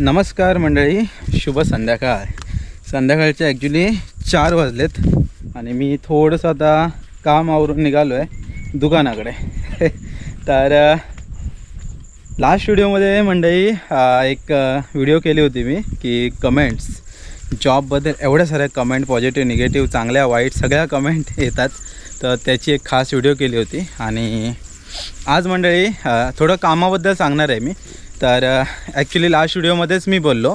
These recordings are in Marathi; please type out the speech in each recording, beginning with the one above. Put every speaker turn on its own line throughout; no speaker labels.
नमस्कार मंडळी शुभ संध्याकाळ. संध्याकाळचे ॲक्च्युली चार वाजलेत आणि मी थोडंसं आता काम आवरून निघालो आहे दुकानाकडे. तर लास्ट व्हिडिओमध्ये मंडळी एक व्हिडिओ केली होती मी की कमेंट्स जॉबबद्दल एवढ्या साऱ्या कमेंट पॉझिटिव्ह निगेटिव्ह चांगल्या वाईट सगळ्या कमेंट येतात. तर त्याची एक खास व्हिडिओ केली होती आणि आज मंडळी थोडं कामाबद्दल सांगणार आहे मी. तर ॲक्च्युली लास्ट व्हिडिओमध्येच मी बोललो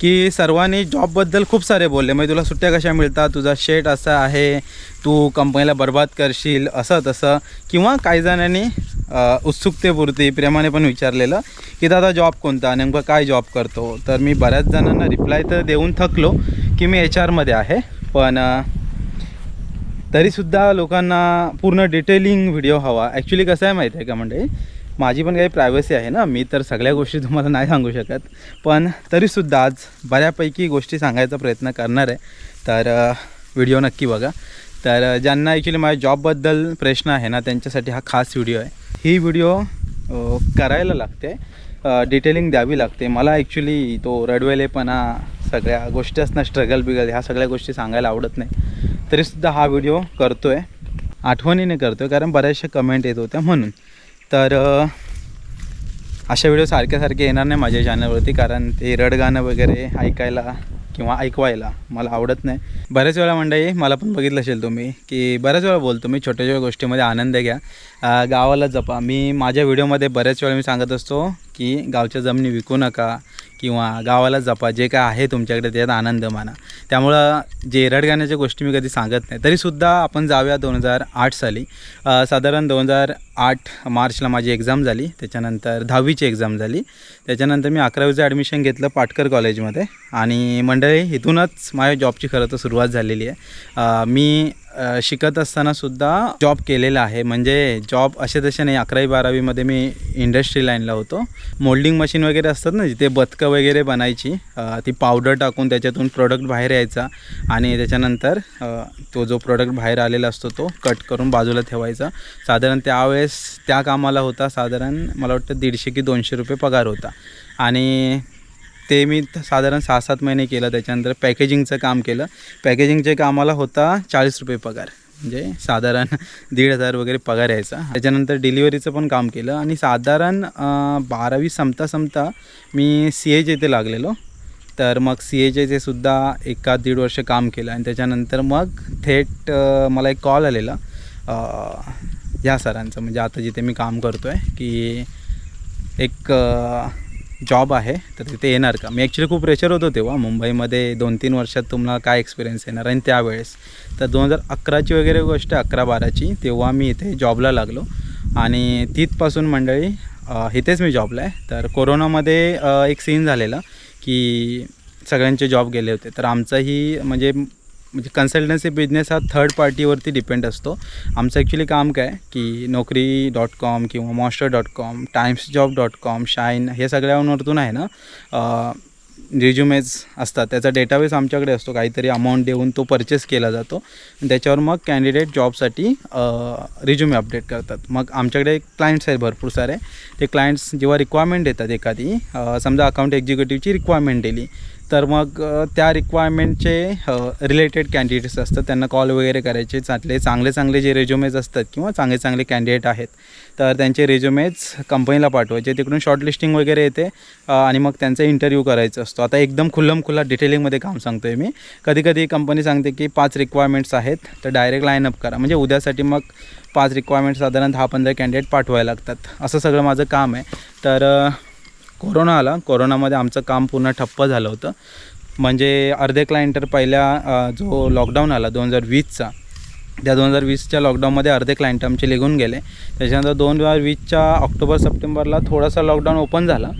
की सर्वांनी जॉबबद्दल खूप सारे बोलले. म्हणजे तुला सुट्ट्या कशा मिळतात? तुझा शेट असा आहे. तू कंपनीला बर्बाद करशील. असं तसं. किंवा काही जणांनी उत्सुकतेपुरती प्रेमाने पण विचारलेलं की दादा जॉब कोणता? नेमकं काय जॉब करतो? तर मी बऱ्याच जणांना रिप्लाय तर देऊन थकलो की मी एच आरमध्ये आहे. पण तरीसुद्धा लोकांना पूर्ण डिटेलिंग व्हिडिओ हवा. ॲक्च्युली कसं आहे माहिती आहे का म्हणजे माझी पण काही प्रायव्हसी आहे ना. मी तर सगळ्या गोष्टी तुम्हाला नाही सांगू शकत. पण तरीसुद्धा आज बऱ्यापैकी गोष्टी सांगायचा प्रयत्न करणार आहे. तर व्हिडिओ नक्की बघा. तर ज्यांना ॲक्च्युली माझ्या जॉबबद्दल प्रश्न आहे ना त्यांच्यासाठी हा खास व्हिडिओ आहे. ही व्हिडिओ करायला लागते. डिटेलिंग द्यावी लागते. मला ॲक्च्युली तो रडवेलेपणा सगळ्या गोष्टी असणं स्ट्रगल बिगल ह्या सगळ्या गोष्टी सांगायला आवडत नाही. तरीसुद्धा हा व्हिडिओ करतो आहे आठवणीने करतो आहे कारण बऱ्याचशा कमेंट येत होत्या म्हणून. तर अशा व्हिडिओ सारखे सारखे येणार नाही माझ्या चॅनलवरती कारण ते रडगाणं वगैरे ऐकायला किंवा ऐकवायला मला आवडत नाही. बऱ्याच वेळा मंडळी मला पण बघितलं असेल तुम्ही की बऱ्याच वेळा बोलतो मी छोट्या छोट्या गोष्टीमध्ये आनंद घ्या. गावाला जपा. मी माझ्या व्हिडिओमध्ये बऱ्याच वेळा मी सांगत असतो की गावच्या जमिनी विकू नका. किंवा गावाला जपा जे काय आहे तुमच्याकडे त्यात आनंद माना. त्यामुळं जे रडगाण्याच्या गोष्टी मी कधी सांगत नाही. तरीसुद्धा आपण जाऊया दोन हजार आठ साली. साधारण दोन हजार आठ मार्चला माझी एक्झाम झाली. त्याच्यानंतर दहावीची एक्झाम झाली. त्याच्यानंतर मी अकरावीचं ॲडमिशन घेतलं पाटकर कॉलेजमध्ये. आणि मंडळी इथूनच माझ्या जॉबची खरं तर सुरुवात झालेली आहे. मी शिकत शिकत असतानासुद्धा जॉब केलेला आहे. म्हणजे जॉब असे तसे नाही. अकरावी बारावीमध्ये मी इंडस्ट्री लाईनला होतो. मोल्डिंग मशीन वगैरे असतात ना जिथे बदकं वगैरे बनायची ती पावडर टाकून त्याच्यातून प्रोडक्ट बाहेर यायचा आणि त्याच्यानंतर तो जो प्रोडक्ट बाहेर आलेला असतो तो कट करून बाजूला ठेवायचा. साधारण त्यावेळेस त्या कामाला होता. साधारण मला वाटतं दीडशे की दोनशे रुपये पगार होता. आणि ते मी साधारण सहा सात महिने केलं त्याच्यानंतर पॅकेजिंगचं काम केलं. पॅकेजिंगच्या कामाला होता चाळीस रुपये पगार. म्हणजे साधारण दीड हजार वगैरे पगार यायचा. त्याच्यानंतर डिलिव्हरीचं पण काम केलं आणि साधारण बारावी संपता संपता मी सी एच येथे लागलेलो. तर मग सी एच एचे सुद्धा एका दीड वर्ष काम केलं आणि त्याच्यानंतर मग थेट मला एक कॉल आलेला. ह्या सरांचं. म्हणजे आता जिथे मी काम करतो आहे की एक जॉब आहे तर तिथे येणार का? मी ॲक्च्युली खूप प्रेशर होतो तेव्हा. मुंबईमध्ये दोन तीन वर्षात तुम्हाला काय एक्सपिरियन्स येणार आणि त्यावेळेस. तर दोन हजार अकराची वगैरे गोष्ट अकरा बाराची तेव्हा मी इथे जॉबला लागलो. आणि तिथपासून मंडळी इथेच मी जॉबला आहे. तर कोरोनामध्ये एक सीन झालेला की सगळ्यांचे जॉब गेले होते. तर आमचाही म्हणजे म्हणजे कन्सल्टन्सी बिझनेस हा थर्ड पार्टीवरती डिपेंड असतो. आमचं ॲक्च्युली काम काय की नोकरी डॉट कॉम किंवा Monster dot com Times job dot com Shine हे सगळ्यांवरतून आहे ना रिज्युमेज असतात. त्याचा डेटाबेस आमच्याकडे असतो. काहीतरी अमाऊंट देऊन तो परचेस केला जातो. आणि त्याच्यावर मग कॅन्डिडेट जॉबसाठी रिज्युमे अपडेट करतात. मग आमच्याकडे क्लायंट्स आहेत भरपूर सारे. ते क्लायंट्स जेव्हा रिक्वायरमेंट देतात एखादी समजा अकाउंट एक्झिक्युटिव्हची रिक्वायरमेंट दिली तर मग त्या रिक्वायरमेंटचे रिलेटेड कॅन्डिडेट्स असतात. त्यांना कॉल वगैरे करायचे चांगले चांगले चांगले जे रेज्युमेज असतात किंवा चांगले चांगले कॅन्डिडेट आहेत तर त्यांचे रेज्युमेज कंपनीला पाठवायचे. तिकडून शॉर्टलिस्टिंग वगैरे येते आणि मग त्यांचा इंटरव्ह्यू करायचा असतो. आता एकदम खुल्लम खुल्ला डिटेलिंगमध्ये काम सांगतो आहे मी. कधी कधी कंपनी सांगते की पाच रिक्वायरमेंट्स आहेत तर डायरेक्ट लाईनअप करा. म्हणजे उद्यासाठी मग पाच रिक्वायरमेंट साधारण दहा पंधरा कॅन्डिडेट पाठवायला लागतात. असं सगळं माझं काम आहे. तर कोरोना आला. कोरोनामध्ये आमचं काम पूर्ण ठप्प झालं होतं. म्हणजे अर्धे क्लायंटर पहिल्या जो लॉकडाऊन आला दोन हजार वीसचा त्या दोन हजार वीसच्या लॉकडाऊनमध्ये अर्धे क्लायंट आमचे निघून गेले. त्याच्यानंतर दोन हजार वीसच्या ऑक्टोबर सप्टेंबरला थोडासा लॉकडाऊन ओपन झाला.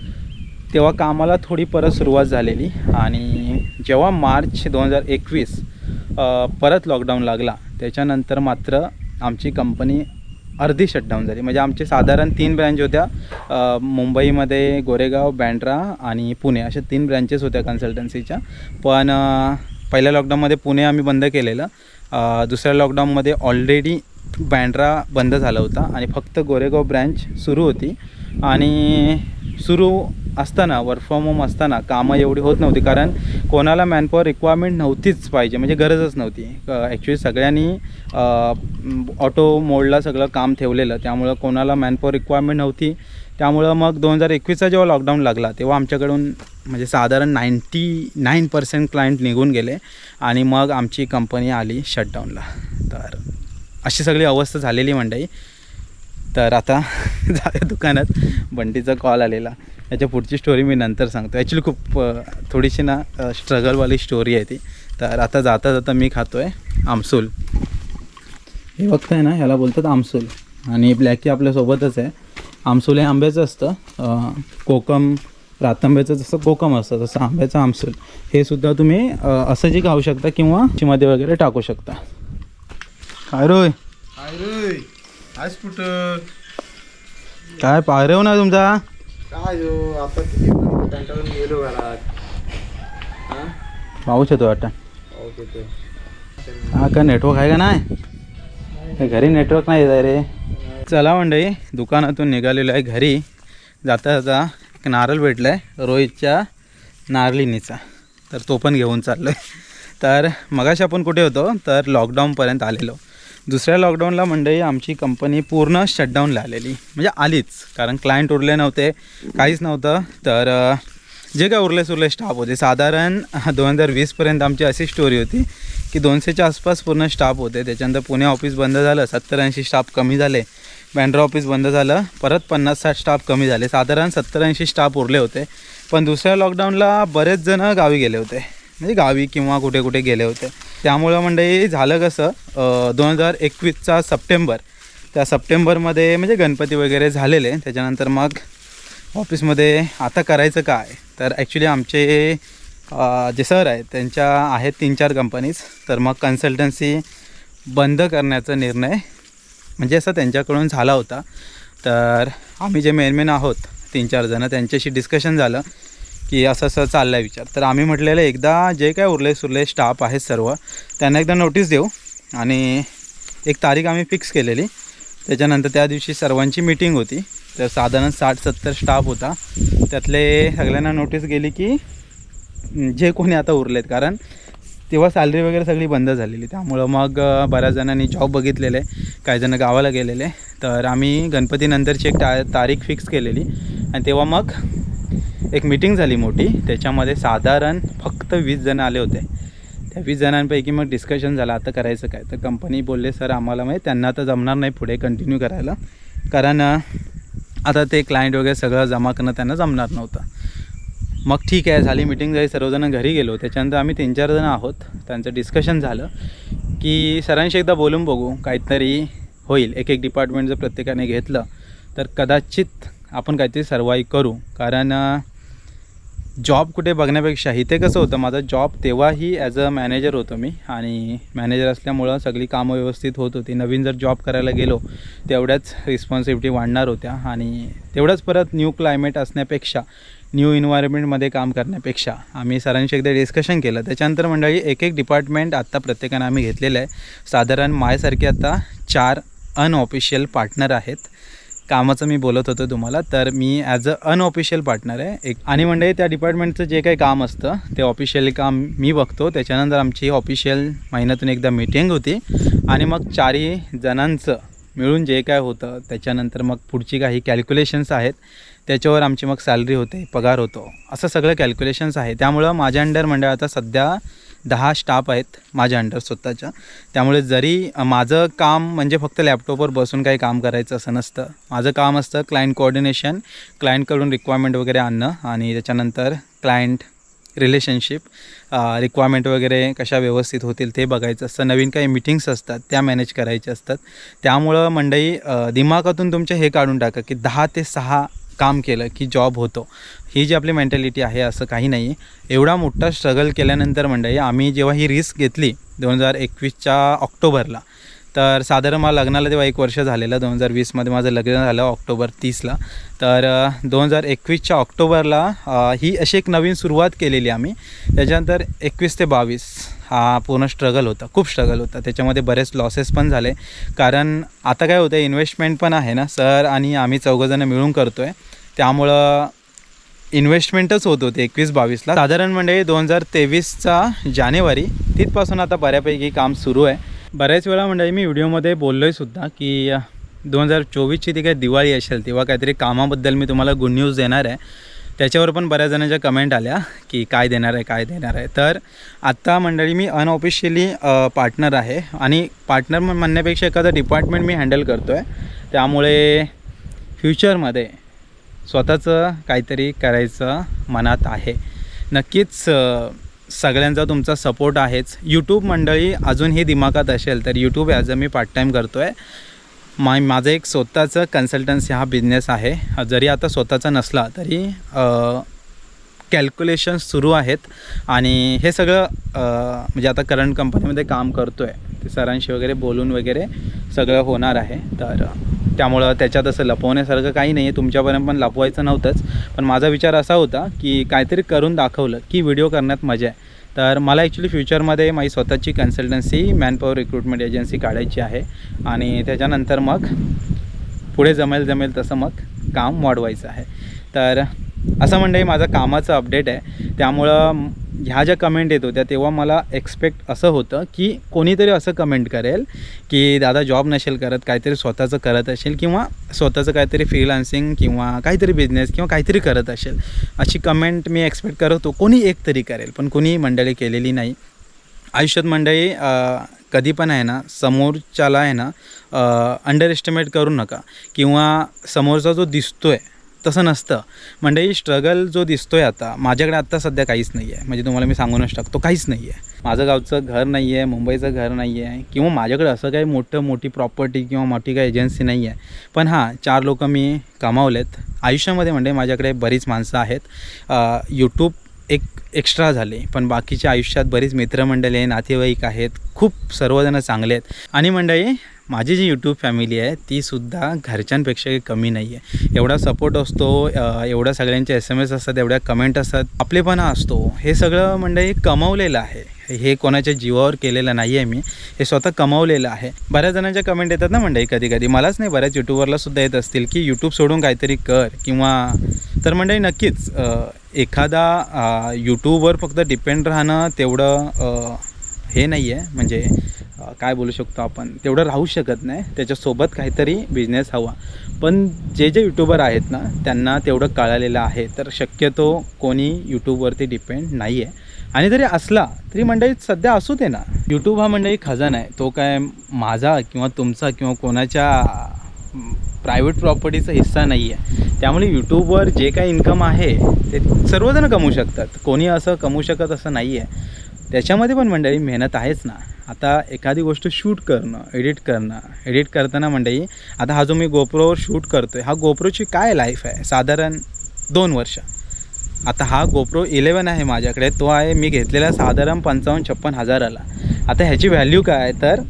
तेव्हा कामाला थोडी परत सुरुवात झालेली आणि जेव्हा मार्च दोन हजार एकवीस परत लॉकडाऊन लागला त्याच्यानंतर मात्र आमची कंपनी अर्धी शटडाऊन झाली. म्हणजे आमचे साधारण तीन ब्रँच होत्या मुंबईमध्ये गोरेगाव बँड्रा आणि पुणे. अशा तीन ब्रँचेस होत्या कन्सल्टन्सीच्या पण पहिल्या लॉकडाऊनमध्ये पुणे आम्ही बंद केलेलं. दुसऱ्या लॉकडाऊनमध्ये ऑलरेडी बँड्रा बंद झाला होता आणि फक्त गोरेगाव ब्रँच सुरू होती. आणि सुरू असताना वर्क फ्रॉम होम असताना कामं एवढी होत नव्हती. कारण कोणाला मॅनपॉवर रिक्वायरमेंट नव्हतीच पाहिजे. म्हणजे गरजच नव्हती. ॲक्च्युली सगळ्यांनी ऑटो मोडला सगळं काम ठेवलेलं. त्यामुळं कोणाला मॅनपॉवर रिक्वायरमेंट नव्हती. त्यामुळं मग दोन हजार एकवीसचा जेव्हा लॉकडाऊन लागला तेव्हा आमच्याकडून म्हणजे साधारण नाईंटी नाईन पर्सेंट क्लायंट निघून गेले आणि मग आमची कंपनी आली शटडाऊनला तर अशी सगळी अवस्था झालेली मंडई. तर आता जाऊया दुकानात. बंटीचा कॉल आलेला. याच्या पुढची स्टोरी मी नंतर सांगतो. ॲक्च्युली खूप थोडीशी ना स्ट्रगलवाली स्टोरी आहे ती. तर आता जाता जाता मी खातो आहे आमसूल. हे बघताय ना ह्याला बोलतात आमसूल. आणि ब्लॅकी आपल्यासोबतच आहे. आमसूल हे आंब्याचं असतं. कोकम रातांब्याचं जसं कोकम असतं तसं आंब्याचं आमसूल. हे सुद्धा तुम्ही असं जे खाऊ शकता किंवा चिमध्ये वगैरे टाकू शकता. काय रोय
काय रोय आज कुठं?
काय पायरव ना तुमचा?
काय हो आता किती कंटाळून गेलो घरात? हा?
पाऊस येतो वाटतं. हा का नेटवर्क आहे का नाही? हे घरी नेटवर्क नाही येत रे. चला मंडळी दुकानातून निघालेलो आहे घरी. जाता जाता एक नारळ भेटला आहे रोहितच्या नारळिनीचा तर तो पण घेऊन चाललो आहे तर मगाशी आपण कुठे होतो? तर लॉकडाऊनपर्यंत आलेलो. दुसऱ्या लॉकडाऊनला मंडळी आमची कंपनी पूर्ण शटडाऊनला आलेली. म्हणजे आलीच. कारण क्लायंट उरले नव्हते काहीच नव्हतं. तर जे काय उरले सुरले स्टाफ होते. साधारण दोन हजार वीसपर्यंत आमची अशी स्टोरी होती की दोनशेच्या आसपास पूर्ण स्टाफ होते. त्याच्यानंतर पुणे ऑफिस बंद झालं सत्तर ऐंशी स्टाफ कमी झाले. बँड्रा ऑफिस बंद झालं परत पन्नास साठ स्टाफ कमी झाले. साधारण सत्तर ऐंशी स्टाफ उरले होते. पण दुसऱ्या लॉकडाऊनला बरेच जण गावी गेले होते. म्हणजे गावी किंवा कुठे कुठे गेले होते. त्यामुळं म्हणजे झालं कसं दोन हजार एकवीसचा सप्टेंबर. त्या सप्टेंबरमध्ये म्हणजे गणपती वगैरे झालेले. त्याच्यानंतर मग ऑफिसमध्ये आता करायचं काय? तर ॲक्च्युली आमचे जे सर आहेत त्यांच्या आहेत तीन चार कंपनीज तर मग कन्सल्टन्सी बंद करण्याचा निर्णय म्हणजे असं त्यांच्याकडून झाला होता. तर आम्ही जे मेन मेन आहोत तीन चार जणं त्यांच्याशी डिस्कशन झालं. की असं असं चाललं आहे विचार. तर आम्ही म्हटलेलं एकदा जे काय उरले सुरले स्टाफ आहेत सर्व त्यांना एकदा नोटीस देऊ. आणि एक तारीख आम्ही फिक्स केलेली. त्याच्यानंतर त्या दिवशी सर्वांची मीटिंग होती. तर साधारण साठ सत्तर स्टाफ होता. त्यातले सगळ्यांना नोटीस गेली की जे कोणी आता उरलेत कारण तेव्हा सॅलरी वगैरे सगळी बंद झालेली. त्यामुळं मग बऱ्याच जणांनी जॉब बघितलेले काही जणं गावाला गेलेले. तर आम्ही गणपतीनंतरची एक ता तारीख फिक्स केलेली. आणि तेव्हा मग एक मीटिंग झाली मोठी. त्याच्यामध्ये साधारण फक्त वीस जण आले होते. त्या वीस जणांपैकी मग डिस्कशन झालं आता करायचं काय? तर कंपनी बोलले सर आम्हाला माहीत त्यांना आता जमणार नाही पुढे कंटिन्यू करायला. कारण आता ते क्लायंट वगैरे सगळं जमा करणं त्यांना जमणार नव्हतं. मग ठीक आहे झाली मिटिंग झाली. सर्वजण घरी गेलो. त्याच्यानंतर आम्ही तीन चार जण आहोत. त्यांचं डिस्कशन झालं की सरांशी एकदा बोलून बघू. काहीतरी होईल. एक एक डिपार्टमेंट जर प्रत्येकाने घेतलं तर कदाचित आपण काहीतरी सर्वाईव्ह करू. कारण जॉब कुठे बघण्यापेक्षा इथे कसं होतं माझा जॉब तेव्हाही ॲज अ मॅनेजर होतो मी. आणि मॅनेजर असल्यामुळं सगळी कामं व्यवस्थित होत होती. नवीन जर जॉब करायला गेलो तेवढ्याच रिस्पॉन्सिबिलिटी वाढणार होत्या. आणि तेवढंच परत न्यू क्लायमेट असण्यापेक्षा न्यू इन्व्हायरमेंटमध्ये काम करण्यापेक्षा आम्ही सरांशी एकदा डिस्कशन केलं. त्याच्यानंतर मंडळी एक एक डिपार्टमेंट आत्ता प्रत्येकानं आम्ही घेतलेलं आहे. साधारण मायसारखे आता चार अनऑफिशियल पार्टनर आहेत. कामाचं मी बोलत होतो तुम्हाला तर मी ॲज अ अनऑफिशियल पार्टनर आहे. एक आणि मंडळी त्या डिपार्टमेंटचं जे काही काम असतं ते ऑफिशियली काम मी बघतो. त्याच्यानंतर आमची ऑफिशियल महिन्यातून एकदा मीटिंग होती. आणि मग चारही जणांचं मिळून जे काय होतं त्याच्यानंतर मग पुढची काही कॅल्क्युलेशन्स आहेत त्याच्यावर आमची मग सॅलरी होते पगार होतो. असं सगळं कॅल्क्युलेशन्स आहे. त्यामुळं माझ्या अंडर मंडळाचा आता सध्या दहा स्टाफ आहेत माझ्या अंडर स्वतःच्या. त्यामुळे जरी माझं काम म्हणजे फक्त लॅपटॉपवर बसून काही काम करायचं असं नसतं. माझं काम असतं क्लायंट कोऑर्डिनेशन क्लायंटकडून रिक्वायरमेंट वगैरे आणणं आणि त्याच्यानंतर क्लायंट रिलेशनशिप रिक्वायरमेंट वगैरे कशा व्यवस्थित होतील ते बघायचं असतं. नवीन काही मिटिंग्स असतात त्या मॅनेज करायच्या असतात. त्यामुळं मंडई दिमागातून तुमचे हे काढून टाका की दहा ते सहा काम केलं की जॉब होतो. ही जी आपली मेंटॅलिटी आहे असं काही नाही एवढा मोठा स्ट्रगल केल्यानंतर मंडळी आम्ही जेव्हा ही रिस्क घेतली दोन हजार एकवीसच्या ऑक्टोबरला तर साधारण मला लग्नाला तेव्हा एक वर्ष झालेलं दोन हजार वीसमध्ये माझं लग्न झालं ऑक्टोबर तीसला. तर दोन हजार एकवीसच्या ऑक्टोबरला ही अशी एक नवीन सुरुवात केलेली आम्ही. त्याच्यानंतर एकवीस ते बावीस हा पूर्ण स्ट्रगल होता खूप स्ट्रगल होता. त्याच्यामध्ये बरेच लॉसेस पण झाले. कारण आता काय होतं इन्व्हेस्टमेंट पण आहे ना सर आणि आम्ही चौघंजणं मिळून करतो आहे त्यामुळं इन्व्हेस्टमेंटच होत होते एकवीस बावीसला. साधारण म्हणजे दोन हजार तेवीसचा जानेवारी तिथपासून आता बऱ्यापैकी काम सुरू आहे. बऱ्याच वेळा म्हणजे मी व्हिडिओमध्ये बोललो आहे सुद्धा की दोन हजार चोवीसची ती काही दिवाळी असेल तेव्हा काहीतरी कामाबद्दल मी तुम्हाला गुड न्यूज देणार आहे. त्याच्यावर पण बऱ्याच जणांच्या कमेंट आल्या की काय देणार आहे काय देणार आहे. तर आत्ता मंडळी मी अनऑफिशियली पार्टनर आहे आणि पार्टनर म्हणण्यापेक्षा एखादं डिपार्टमेंट मी हँडल करतो आहे त्यामुळे फ्युचरमध्ये स्वतःचं काहीतरी करायचं मनात आहे. नक्कीच सगळ्यांचा तुमचा सपोर्ट आहेच. यूट्यूब मंडळी अजूनही दिमागात असेल तर यूट्यूब ॲज अ मी पार्ट टाईम करतो आहे मा माझं एक स्वतःचं कन्सल्टन्सी हा बिझनेस आहे. जरी आता स्वतःचा नसला तरी कॅल्क्युलेशन्स सुरू आहेत. आणि हे सगळं म्हणजे आता करंट कंपनीमध्ये काम करतो आहे ते सरांशी वगैरे बोलून वगैरे सगळं होणार आहे. तर त्यामुळं त्याच्यात असं लपवण्यासारखं काही नाही आहे तुमच्यापर्यंत पण लपवायचं नव्हतंच. पण माझा विचार असा होता की काहीतरी करून दाखवलं की व्हिडिओ करण्यात मजा आहे. तर मला ॲक्च्युली फ्युचरमध्ये माझी स्वतःची कन्सल्टन्सी मॅनपॉवर रिक्रुटमेंट एजन्सी काढायची आहे. आणि त्याच्यानंतर मग पुढे जमेल जमेल तसं मग काम वाढवायचं आहे. तर असं म्हणजे माझं कामाचं अपडेट आहे. त्यामुळं ह्या ज्या कमेंट येत होत्या तेव्हा मला एक्सपेक्ट असं होतं की कोणीतरी असं कमेंट करेल की दादा जॉब नसेल करत काहीतरी स्वतःचं करत असेल किंवा स्वतःचं काहीतरी फ्रीलान्सिंग किंवा काहीतरी बिझनेस किंवा काहीतरी करत असेल. अशी कमेंट मी एक्सपेक्ट करत. होतो कोणी एक तरी करेल पण कोणी मंडळी केलेली नाही. आयुष्यात मंडळी कधी पण आहे ना समोरच्याला आहे ना अंडर एस्टिमेट करू नका. किंवा समोरचा जो दिसतो आहे तसं नसतं. म्हणजे स्ट्रगल जो दिसतोय आता माझ्याकडे आत्ता सध्या काहीच नाही आहे म्हणजे तुम्हाला मी सांगूनच टाकतो काहीच नाही आहे माझं गावचं घर नाही आहे मुंबईचं घर नाही आहे किंवा माझ्याकडे असं काही मोठं मोठी प्रॉपर्टी किंवा मोठी काही एजन्सी नाही आहे पण हां चार लोक मी कमावलेत. आयुष्यामध्ये म्हणजे माझ्याकडे बरीच माणसं आहेत. यूट्यूब एक एक्स्ट्रा झाले पण बाकीच्या आयुष्यात बरीच मित्रमंडळी आहे नातेवाईक आहेत. खूप सर्वजण चांगले आहेत. आणि मंडळी माझी जी यूट्यूब फॅमिली आहे तीसुद्धा घरच्यांपेक्षा कमी नाही आहे एवढा सपोर्ट असतो एवढ्या सगळ्यांचे एस एम एस असतात एवढ्या कमेंट असतात. आपलेपणा असतो. हे सगळं म्हणजे कमवलेलं आहे. हे कोणाच्या जीवावर केलेलं नाही आहे मी. हे स्वतः कमवलेलं आहे. बऱ्याच जणांच्या कमेंट येतात ना मंडळी कधी कधी. मलाच नाही बऱ्याच यूट्यूबरला सुद्धा येत असतील की यूट्यूब सोडून काहीतरी कर किंवा तर मंडळी नक्कीच एखादा यूट्यूबवर फक्त डिपेंड राहणं तेवढं हे नाही आहे म्हणजे काय बोलू शकतो आपण तेवढं राहू शकत नाही. त्याच्यासोबत काहीतरी बिझनेस हवा. पण जे जे यूट्यूबर आहेत ना त्यांना तेवढं कळालेलं आहे. तर शक्यतो कोणी यूट्यूबवरती डिपेंड नाही आहे आणि जरी असला तरी मंडळी सध्या असू दे ना. यूट्यूब हा मंडळी खजाना आहे. तो काय माझा किंवा तुमचा किंवा कोणाच्या प्रायव्हेट प्रॉपर्टीचा हिस्सा नाही आहे त्यामुळे यूट्यूबवर जे काही इन्कम आहे ते सर्वजण कमवू शकतात. कोणी असं कमवू शकत असं नाही आहे त्याच्यामध्ये पण मंडळी मेहनत आहेच ना. आता एखादी गोष्ट शूट करणं एडिट करणं एडिट करताना मंडळी आता हा जो मी गोप्रोवर शूट करतो आहे हा गोप्रोची काय लाईफ आहे? साधारण दोन वर्ष. आता हा गोप्रो इलेवन आहे माझ्याकडे तो आहे मी घेतलेला साधारण पंचावन्न छप्पन हजाराला. आता ह्याची व्हॅल्यू काय आहे? तर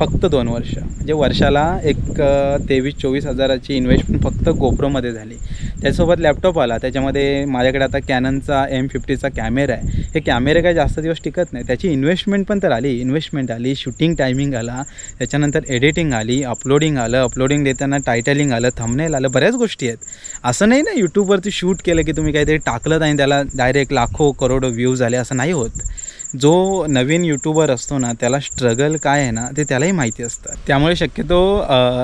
फक्त दोन वर्ष. म्हणजे वर्षाला एक तेवीस चोवीस हजाराची इन्व्हेस्टमेंट फक्त गोप्रोमध्ये झाली. त्यासोबत लॅपटॉप आला. त्याच्यामध्ये माझ्याकडे आता कॅननचा एम फिफ्टीचा कॅमेरा आहे. हे कॅमेरे काय जास्त दिवस टिकत नाही. त्याची इन्व्हेस्टमेंट पण तर आली. इन्व्हेस्टमेंट आली शूटिंग टायमिंग आला. त्याच्यानंतर एडिटिंग आली अपलोडिंग आलं. अपलोडिंग देताना टायटलिंग आलं थंबनेल आलं. बऱ्याच गोष्टी आहेत. असं नाही ना यूट्यूबवरती शूट केलं की तुम्ही काहीतरी टाकलं आणि त्याला डायरेक्ट लाखो करोडो व्ह्यूज आले. असं नाही होत. जो नवीन यूट्यूबर असतो ना त्याला स्ट्रगल काय आहे ना ते त्यालाही माहिती असतं. त्यामुळे शक्यतो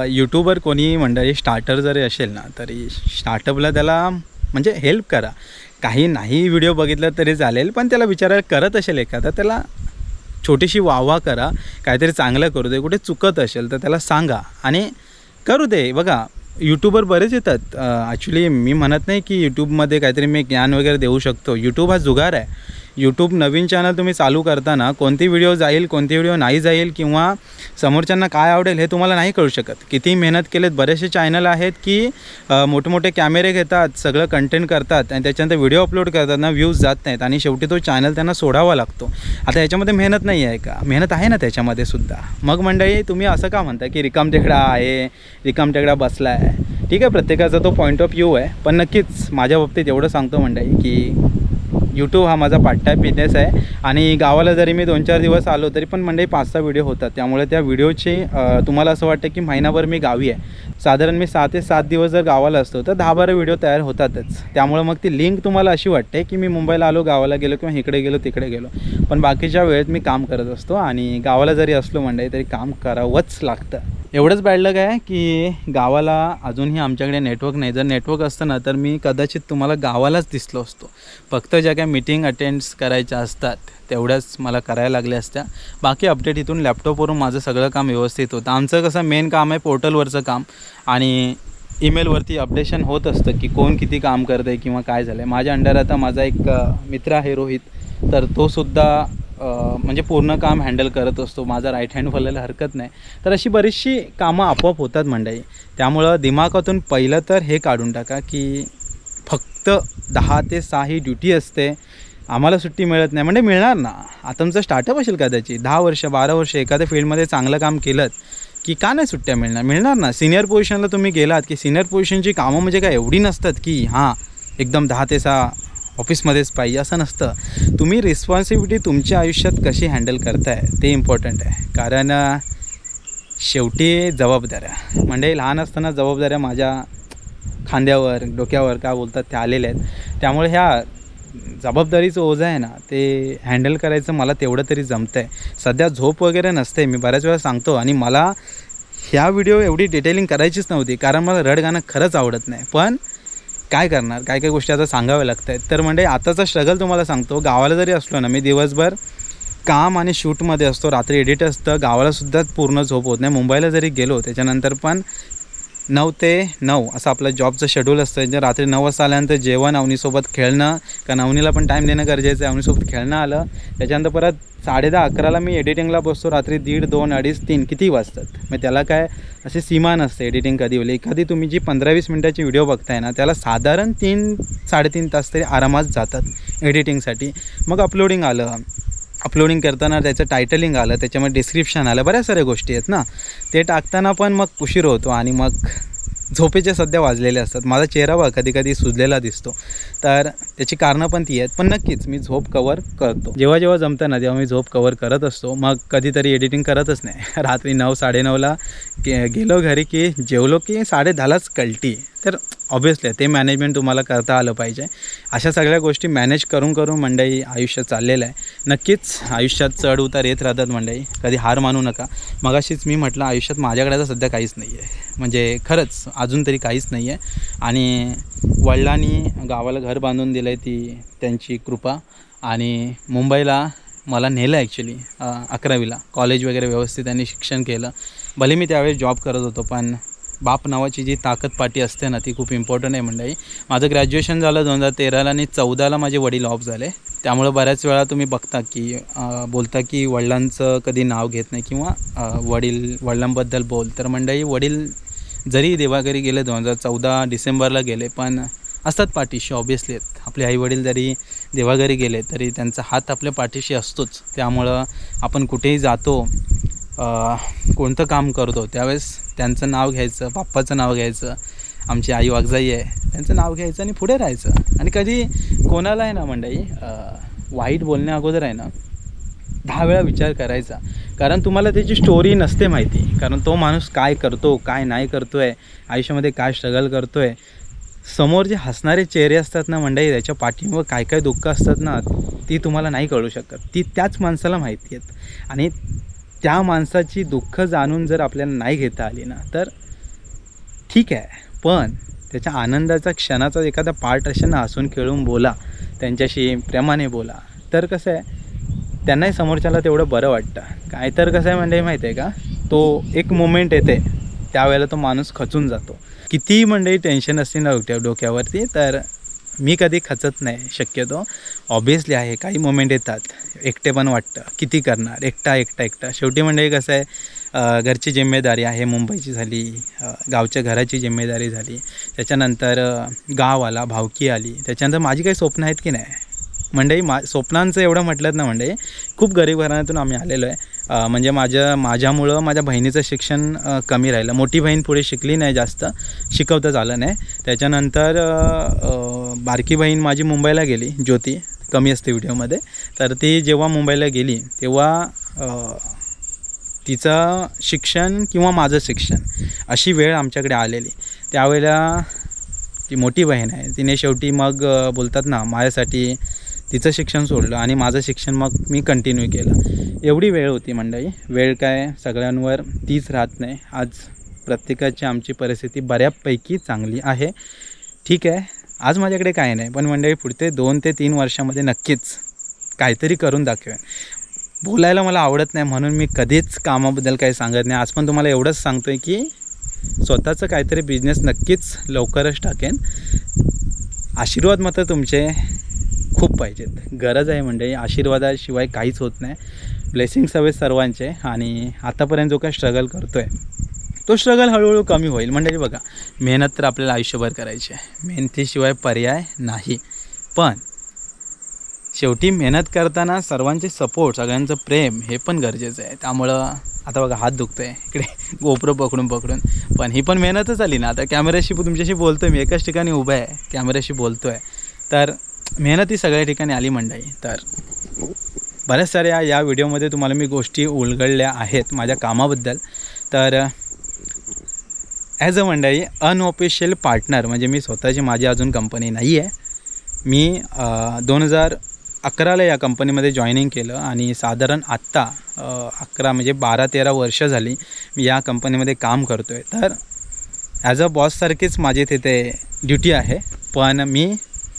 यूट्यूबर कोणी मंडळी स्टार्टर जरी असेल ना तरी स्टार्टअपला त्याला म्हणजे हेल्प करा. काही नाही व्हिडिओ बघितलं तरी चालेल पण त्याला विचारायला करत असेल एखादा त्याला छोटीशी वाहवा करा काहीतरी चांगलं करू दे कुठे चुकत असेल तर त्याला सांगा आणि करू दे. बघा यूट्यूबर बरेच येतात. ॲक्च्युली मी म्हणत नाही की यूट्यूबमध्ये काहीतरी मी ज्ञान वगैरे देऊ शकतो. यूट्यूब हा जुगार आहे. यूट्यूब नवीन चॅनल तुम्ही चालू करताना कोणती व्हिडिओ जाईल कोणती व्हिडिओ नाही जाईल किंवा समोरच्यांना काय आवडेल हे तुम्हाला नाही कळू शकत. किती मेहनत केलेत बरेचसे चॅनल आहेत की मोठमोठे कॅमेरे घेतात सगळं कंटेंट करतात आणि त्याच्यानंतर व्हिडिओ अपलोड करतात ना व्ह्यूज जात नाहीत आणि शेवटी तो चॅनल त्यांना सोडावा लागतो. आता याच्यामध्ये मेहनत नाही आहे का? मेहनत आहे ना त्याच्यामध्ये सुद्धा. मग मंडळी तुम्ही असं का म्हणता की रिकाम टेकडा आहे रिकाम टेकडा बसला आहे ठीक आहे प्रत्येकाचा तो पॉईंट ऑफ व्ह्यू आहे. पण नक्कीच माझ्या बाबतीत एवढं सांगतो मंडळी की यूट्यूब हा माझा पार्ट टाईम बिझनेस आहे. आणि गावाला जरी मी दोन चार दिवस आलो तरी पण मंडळी पाच सहा व्हिडिओ होतात. त्यामुळे त्या व्हिडिओची तुम्हाला असं वाटतं की महिनाभर मी गावी आहे. साधारण मी सहा ते सात दिवस जर गावाला असतो तर दहा बारा व्हिडिओ तयार होतातच. त्यामुळे मग ती लिंक तुम्हाला अशी वाटते की मी मुंबईला आलो गावाला गेलो किंवा इकडे गेलो तिकडे गेलो. पण बाकीच्या वेळेत मी काम करत असतो आणि गावाला जरी असलो मंडळी तरी काम करावंच लागतं. एवढंच बॅडलग आहे की गावाला अजूनही आमच्याकडे नेटवर्क नाही. जर नेटवर्क असतं ना तर मी कदाचित तुम्हाला गावालाच दिसलो असतो. फक्त ज्या काही मीटिंग अटेंड्स करायच्या असतात तेवढ्याच मला करायला लागल्या असत्या. बाकी अपडेट इथून लॅपटॉपवरून माझं सगळं काम व्यवस्थित होतं. आमचं कसं मेन काम आहे पोर्टलवरचं काम. आणि ईमेलवरती अपडेशन होत असतं की कोण किती काम करतं आहे किंवा काय झालं आहे माझ्या अंडर आता माझा एक मित्र आहे रोहित. तर तो सुद्धा म्हणजे पूर्ण काम हँडल करत असतो. माझा राईट हँड बोलायला हरकत नाही. तर अशी बरीचशी कामं आपोआप होतात मंडळी. त्यामुळं दिमागातून पहिलं तर हे काढून टाका की फक्त दहा ते सहा ही ड्युटी असते. आम्हाला सुट्टी मिळत नाही. म्हणजे मिळणार ना? आता तुमचं स्टार्टअप असेल कदाचित. दहा वर्ष बारा वर्ष एखाद्या फील्डमध्ये चांगलं काम केलं की का नाही सुट्ट्या मिळणार? मिळणार ना? सिनियर पोझिशनला तुम्ही गेलात की सिनियर पोझिशनची कामं म्हणजे काय? एवढी नसतात की हां एकदम दहा ते सहा ऑफिसमध्येच पाहिजे असं नसतं. तुम्ही रिस्पॉन्सिबिलिटी तुमच्या आयुष्यात कशी हँडल करताय ते इम्पॉर्टंट आहे. कारण शेवटी जबाबदाऱ्या. म्हणजे लहान असताना जबाबदाऱ्या माझ्या खांद्यावर डोक्यावर काय बोलतात त्या आलेल्या आहेत. त्यामुळे ह्या जबाबदारीचं ओझं आहे ना ते हँडल करायचं मला तेवढं तरी जमतं आहे सध्या झोप वगैरे नसते मी बऱ्याच वेळा सांगतो. आणि मला ह्या व्हिडिओ एवढी डिटेलिंग करायचीच नव्हती कारण मला रड गाणं खरंच आवडत नाही. पण काय करणार? काय काय गोष्टी आता सांगाव्या लागत आहेत तर म्हणजे आताचा स्ट्रगल तुम्हाला सांगतो. गावाला जरी असलो ना मी दिवसभर काम आणि शूटमध्ये असतो. रात्री एडिट असतं. गावालासुद्धा पूर्ण झोप होत नाही. मुंबईला जरी गेलो त्याच्यानंतर पण नऊ ते नऊ असं आपलं जॉबचं शेड्यूल असतं. जर रात्री नऊ वाजता आल्यानंतर जेवण अवनीसोबत खेळणं कारण अवनीला पण टाईम देणं गरजेचं आहे. अवनीसोबत खेळणं आलं त्याच्यानंतर परत साडेदहा अकराला मी एडिटिंगला बसतो. रात्री दीड दोन अडीच तीन किती वाजतात. मग त्याला काय अशी सीमा नसते एडिटिंग कधी होईल. एखादी तुम्ही जी पंधरा वीस मिनटाची व्हिडिओ बघताय ना त्याला साधारण तीन साडेतीन तास तरी आरामात जातात एडिटिंगसाठी मग अपलोडिंग आलं. अपलोडिंग करताना त्याचं टायटलिंग आलं त्याच्यामध्ये डिस्क्रिप्शन आलं बऱ्याच साऱ्या गोष्टी आहेत ना. ते टाकताना पण मग उशीर होतो आणि मग झोपेचे सध्या वाजलेले असतात. माझा चेहरा बघ कधी कधी सुजलेला दिसतो. तर त्याची कारणं पण ती आहेत. पण नक्कीच मी झोप कवर करतो. जेव्हा जेव्हा जमतं ना तेव्हा मी झोप कवर करत असतो. मग कधीतरी एडिटिंग करतच नाही. रात्री नऊ साडेनऊला गे गेलो घरी की जेवलो की साडे दहालाच कल्टी. तर ऑब्वियसली ते मॅनेजमेंट तुम्हाला करता आलं पाहिजे. अशा सगळ्या गोष्टी मॅनेज करून करून मंडई आयुष्य चाललेलं आहे. नक्कीच आयुष्यात चढ उतार येत राहतात मंडई. कधी हार मानू नका. मगाशीच मी म्हटलं आयुष्यात माझ्याकडे तर सध्या काहीच नाही आहे म्हणजे खरंच अजून तरी काहीच नाही आहे आणि वडिलांनी गावाला घर बांधून दिलं आहे ती त्यांची कृपा. आणि मुंबईला मला नेलं ॲक्च्युली अकरावीला. कॉलेज वगैरे व्यवस्थित त्यांनी शिक्षण केलं. भले मी त्यावेळेस जॉब करत होतो पण बाप नावाची जी ताकद पाठी असते ना ती खूप इम्पॉर्टंट आहे मंडळी. माझं ग्रॅज्युएशन झालं दोन हजार तेराला आणि चौदाला माझे वडील ऑफ झाले. त्यामुळं बऱ्याच वेळा तुम्ही बघता की बोलता की वडिलांचं कधी नाव घेत नाही किंवा वडील वडिलांबद्दल बोल. तर मंडळी वडील जरी देवाघरी गेले दोन हजार चौदा डिसेंबरला गेले पण असतात पाठीशी ऑब्विसली आहेत. आपले आईवडील जरी देवाघरी गेले तरी त्यांचा हात आपल्या पाठीशी असतोच. त्यामुळं आपण कुठेही जातो कोणतं काम करतो त्यावेळेस त्यांचं नाव घ्यायचं बाप्पाचं नाव घ्यायचं आमची आई वागजाई आहे त्यांचं नाव घ्यायचं आणि पुढे राहायचं. आणि कधी कोणाला आहे ना मंडई वाईट बोलण्या अगोदर आहे ना दहा वेळा विचार करायचा. कारण तुम्हाला त्याची स्टोरी नसते माहिती. कारण तो माणूस काय करतो काय नाही करतो आहे आयुष्यामध्ये काय स्ट्रगल करतो आहे समोर जे हसणारे चेहरे असतात ना मंडळी त्याच्या पाठीवर काय काय दुःख असतात ना ती तुम्हाला नाही कळू शकत. ती त्याच माणसाला माहिती आहेत. आणि त्या माणसाची दुःख जाणून जर आपल्याला नाही घेता आली ना तर ठीक आहे. पण त्याच्या आनंदाचा क्षणाचा एखादा पार्ट असेल ना हसून खेळून बोला. त्यांच्याशी प्रेमाने बोला. तर कसं आहे त्यांनाही समोरच्याला तेवढं बरं वाटतं. काय तर कसं आहे म्हणजे माहिती आहे का? तो एक मोमेंट येते. त्यावेळेला तो माणूस खचून जातो. कितीही मंडळी टेन्शन असते ना डोक्या डोक्यावरती तर मी कधी खचत नाही. शक्यतो ऑब्विसली आहे. काही मोमेंट येतात. एकटे पण वाटतं. किती करणार? एकटा एकटा एकटा. शेवटी म्हणजे कसं आहे घरची जिम्मेदारी आहे. मुंबईची झाली गावच्या घराची जिम्मेदारी झाली. त्याच्यानंतर गाव आला भावकी आली. त्याच्यानंतर माझी काही स्वप्न आहेत की नाही? मंडई मा स्वप्नांचं एवढं म्हटलं ना मंडई खूप गरीब घराण्यातून आम्ही आलेलो आहे. म्हणजे माझ्या माझ्यामुळं माझ्या बहिणीचं शिक्षण कमी राहिलं. मोठी बहीण पुढे शिकली नाही जास्त शिकवता झालं नाही. त्याच्यानंतर बारकी बहीण माझी मुंबईला गेली ज्योती. कमी असते व्हिडिओमध्ये. तर ती जेव्हा मुंबईला गेली तेव्हा तिचं शिक्षण किंवा माझं शिक्षण अशी वेळ आमच्याकडे आलेली. त्यावेळेला ती मोठी बहीण आहे. तिने शेवटी मग बोलतात ना माझ्यासाठी तिचं शिक्षण सोडलं आणि माझं शिक्षण मग मी कंटिन्यू केलं. एवढी वेळ होती मंडळी. वेळ काय सगळ्यांवर तीच राहत नाही. आज प्रत्येकाची आमची परिस्थिती बऱ्यापैकी चांगली आहे. ठीक आहे. आज माझ्याकडे काय नाही. पण मंडळी पुढचे दोन ते तीन वर्षामध्ये नक्कीच काहीतरी करून दाखवेन. बोलायला मला आवडत नाही म्हणून मी कधीच कामाबद्दल काही सांगत नाही. आज पण तुम्हाला एवढंच सांगतो आहे की स्वतःचं काहीतरी बिझनेस नक्कीच लवकरच टाकेन. आशीर्वाद मात्र तुमचे. खूप पाहिजेत. गरज आहे म्हणजे आशीर्वादाशिवाय काहीच होत नाही. ब्लेसिंग्स हवे सर्वांचे आणि आतापर्यंत जो काय स्ट्रगल करतो आहे तो स्ट्रगल हळूहळू कमी होईल. म्हणजे बघा मेहनत तर आपल्याला आयुष्यभर करायची आहे. मेहनतीशिवाय पर्याय नाही. पण शेवटी मेहनत करताना सर्वांचे सपोर्ट सगळ्यांचं प्रेम हे पण गरजेचं आहे. त्यामुळं आता बघा हात दुखतो आहे इकडे गोप्रो पकडून पकडून. पण ही पण मेहनतच आली ना. आता कॅमेऱ्याशी तुमच्याशी बोलतो मी. एकाच ठिकाणी उभा आहे. कॅमेऱ्याशी बोलतो आहे तर मेहनत ही सगळ्या ठिकाणी आली मंडळी तर बऱ्याच साऱ्या या व्हिडिओमध्ये तुम्हाला मी गोष्टी उलगडल्या आहेत माझ्या कामाबद्दल. तर ॲज अ मंडळी अनऑफिशियल पार्टनर म्हणजे मी स्वतःची माझी अजून कंपनी नाही आहे मी दोन हजार अकराला या कंपनीमध्ये जॉईनिंग केलं आणि साधारण आत्ता अकरा म्हणजे बारा तेरा वर्ष झाली मी या कंपनीमध्ये काम करतो आहे तर ॲज अ बॉससारखीच माझी तिथे ड्युटी आहे. पण मी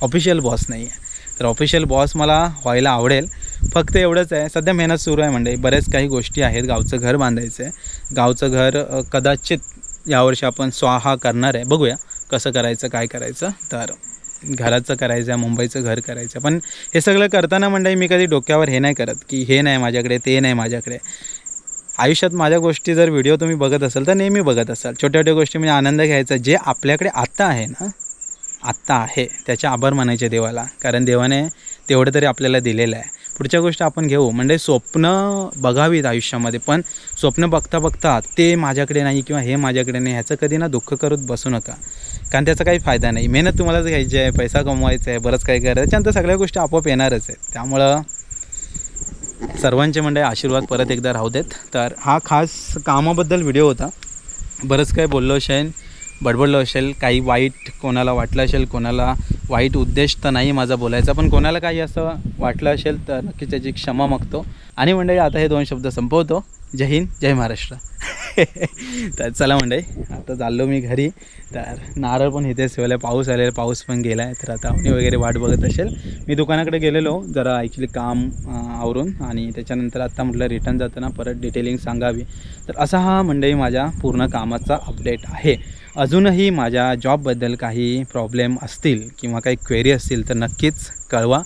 ऑफिशियल बॉस नाही आहे. तर ऑफिशियल बॉस मला व्हायला आवडेल. फक्त एवढंच आहे सध्या मेहनत सुरू आहे म्हणजे बऱ्याच काही गोष्टी आहेत गावचं घर बांधायचं आहे. गावचं घर कदाचित यावर्षी आपण स्वाहा करणार आहे. बघूया कसं करायचं काय करायचं. तर घराचं करायचं आहे मुंबईचं घर करायचं पण हे सगळं करताना म्हणजे मी कधी डोक्यावर हे नाही करत की हे नाही माझ्याकडे ते नाही माझ्याकडे. आयुष्यात माझ्या गोष्टी जर व्हिडिओ तुम्ही बघत असाल तर नेहमी बघत असाल. छोट्या छोट्या गोष्टी म्हणजे आनंद घ्यायचा. जे आपल्याकडे आत्ता आहे ना आत्ता आहे त्याचे आभार मानायचे देवाला. कारण देवाने तेवढं तरी आपल्याला दिलेलं आहे. पुढच्या गोष्ट आपण घेऊ. म्हणजे स्वप्न बघावीत आयुष्यामध्ये पण स्वप्न बघता बघता ते माझ्याकडे नाही किंवा हे माझ्याकडे नाही ह्याचं कधी ना दुःख करत बसू नका. कारण त्याचा काही फायदा नाही. मेहनत तुम्हालाच घ्यायची आहे पैसा कमवायचा आहे बरंच काही करायचं त्याच्यानंतर सगळ्या गोष्टी आपोआप येणारच आहेत. त्यामुळं सर्वांचे म्हणजे आशीर्वाद परत एकदा राहू देत. तर हा खास कामाबद्दल व्हिडिओ होता. बरंच काही बोललो शैन. बडबडलो असेल काही वाईट कोणाला वाटलं असेल कोणाला वाईट उद्देश तर नाही माझा बोलायचा पण कोणाला काही असं वाटलं असेल तर नक्कीच त्याची क्षमा मागतो. आणि मंडळी आता हे दोन शब्द संपवतो. जय हिंद जय महाराष्ट्र. तर चला मंडळी आता चाललो मी घरी. तर नारळ पण इथेच ठेवलं पाऊस आलेला पाऊस पण गेला आहे तर आता अवनी वगैरे वाट बघत असेल. मी दुकानाकडे गेलेलो जरा ॲक्च्युली काम आवरून. आणि त्याच्यानंतर आत्ता म्हटलं रिटर्न जाताना परत डिटेलिंग सांगावी. तर असा हा मंडळी माझ्या पूर्ण कामाचा अपडेट आहे. अजूनही माझ्या जॉबबद्दल काही प्रॉब्लेम असतील किंवा काही क्वेरी असतील तर नक्कीच कळवा.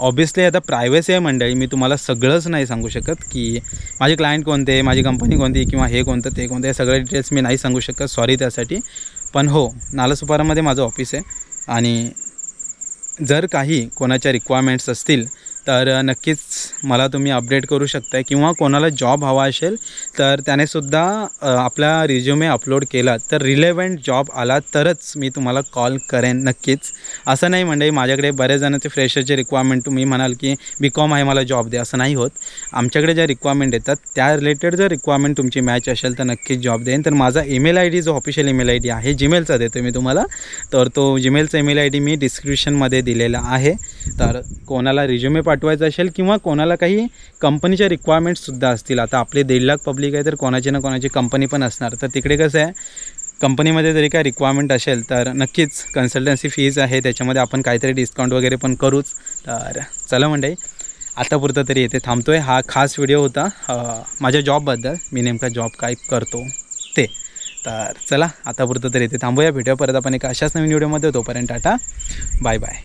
ऑब्विसली आता प्रायव्हसी आहे मंडळी मी तुम्हाला सगळंच नाही सांगू शकत की माझे क्लायंट कोणते माझी कंपनी कोणती किंवा हे कोणतं ते कोणतं हे सगळे डिटेल्स मी नाही सांगू शकत सॉरी त्यासाठी. पण हो नालासुपारामध्ये माझं ऑफिस आहे आणि जर काही कोणाच्या रिक्वायरमेंट्स असतील तर नक्कीच मला तुम्ही अपडेट करू शकता किंवा कोणाला जॉब हवा असेल तर त्यानेसुद्धा आपला रिझ्युमे अपलोड केला तर रिलेवंट जॉब आला तरच मी तुम्हाला कॉल करेन नक्कीच. असं नाही म्हणजे माझ्याकडे बऱ्याच जणांचे फ्रेशरचे रिक्वायरमेंट तुम्ही म्हणाल की बी कॉम आहे मला जॉब दे असं नाही होत. आमच्याकडे ज्या रिक्वायरमेंट येतात त्या रिलेटेड जर रिक्वायरमेंट तुमची मॅच असेल तर नक्कीच जॉब देईन. तर माझा ईमेल आय डी जो ऑफिशियल ईमेल आय डी आहे जीमेलचा देतो मी तुम्हाला. तर तो जीमेलचा ईमेल आय डी मी डिस्क्रिप्शनमध्ये दिलेला आहे. तर कोणाला रिझ्युमे पाठवायचं असेल किंवा कोणाला काही कंपनीच्या रिक्वायरमेंट्ससुद्धा असतील. आता आपले दीड लाख पब्लिक आहे तर कोणाची ना कोणाची कंपनी पण असणार. तर तिकडे कसं आहे कंपनीमध्ये जरी काय रिक्वायरमेंट असेल तर नक्कीच कन्सल्टन्सी फीज आहे. त्याच्यामध्ये आपण काहीतरी डिस्काउंट वगैरे पण करूच. तर चला म्हणजे आतापुरतं तरी येथे थांबतो आहे हा खास व्हिडिओ होता. माझ्या जॉबबद्दल मी नेमका जॉब काय करतो ते. तर चला आतापुरतं तरी येथे थांबूया. भेटूया परत आपण एका अशाच नवीन व्हिडिओमध्ये तोपर्यंत टाटा. Bye bye